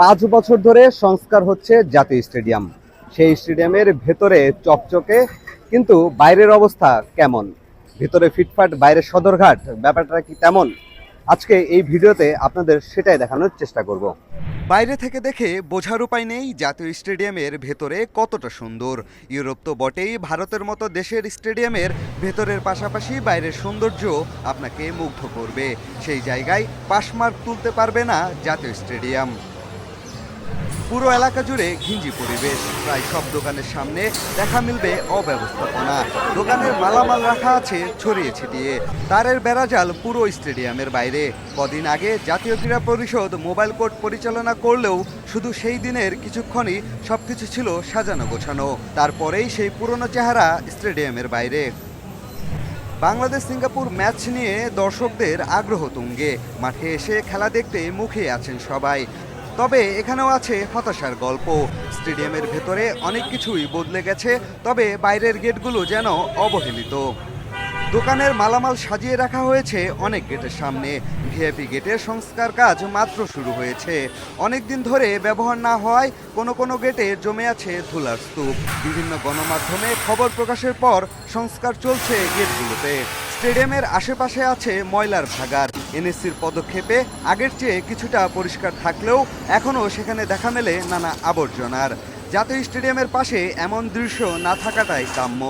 পাঁচ বছর ধরে সংস্কার হচ্ছে জাতীয় স্টেডিয়াম। সেই স্টেডিয়ামের ভেতরে চকচকে, কিন্তু বাইরের অবস্থা কেমন? ভেতরে ফিটফাট বাইরে সদরঘাট, ব্যাপারটা কি তেমন? আজকে এই ভিডিওতে আপনাদের সেটাই দেখানোর চেষ্টা করব। বাইরে থেকে দেখে বোঝার উপায় নেই জাতীয় স্টেডিয়ামের ভেতরে কতটা সুন্দর। ইউরোপ তো বটেই ভারতের মতো দেশের স্টেডিয়ামের ভেতরের পাশাপাশি বাইরের সৌন্দর্য আপনাকে মুগ্ধ করবে। সেই জায়গায় পাশমার্ক তুলতে পারবে না জাতীয় স্টেডিয়াম। পুরো এলাকা জুড়ে ঘিঞ্জি পরিবেশ। প্রায় সব দোকানের সামনে দেখা মিলবে অব্যবস্থাপনা। দোকানের মালামাল রাখা আছে ছড়িয়ে ছিটিয়ে। তারের বেড়াজাল পুরো স্টেডিয়ামের বাইরে। কদিন আগে জাতীয় ক্রীড়া পরিষদ মোবাইল কোর্ট পরিচালনা করলেও শুধু সেই দিনের কিছুক্ষণই সবকিছু ছিল সাজানো গোছানো। তারপরেই সেই পুরনো চেহারা স্টেডিয়ামের বাইরে। বাংলাদেশ সিঙ্গাপুর ম্যাচ নিয়ে দর্শকদের আগ্রহ তুঙ্গে। মাঠে এসে খেলা দেখতে মুখে আছেন সবাই। তবে এখানেও আছে হতাশার গল্প। স্টেডিয়ামের ভেতরে অনেক কিছুই বদলে গেছে, তবে বাইরের গেটগুলো যেন অবহেলিত। দোকানের মালামাল সাজিয়ে রাখা হয়েছে অনেক গেটের সামনে। ভিআইপি গেটের সংস্কার কাজ মাত্র শুরু হয়েছে। অনেক দিন ধরে ব্যবহার না হওয়ায় কোনো কোনো গেটে জমে আছে ধুলার স্তূপ। বিভিন্ন গণমাধ্যমে খবর প্রকাশের পর সংস্কার চলছে গেটগুলোতে। স্টেডিয়ামের আশেপাশে আছে ময়লার ভাগার। এনএসসির পদক্ষেপে আগের চেয়ে কিছুটা পরিষ্কার থাকলেও এখনও সেখানে দেখা মেলে নানা আবর্জনার। জাতীয় স্টেডিয়ামের পাশে এমন দৃশ্য না থাকাটাই কাম্য।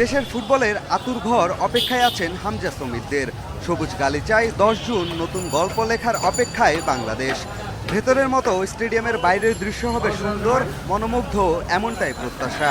দেশের ফুটবলের আতুর ঘর অপেক্ষায় আছেন হামজা সমিতদের সবুজ গালিচায় দশ জুন নতুন গল্প লেখার অপেক্ষায় বাংলাদেশ। ভেতরের মতো স্টেডিয়ামের বাইরের দৃশ্য হবে সুন্দর, মনোমুগ্ধ, এমনটাই প্রত্যাশা।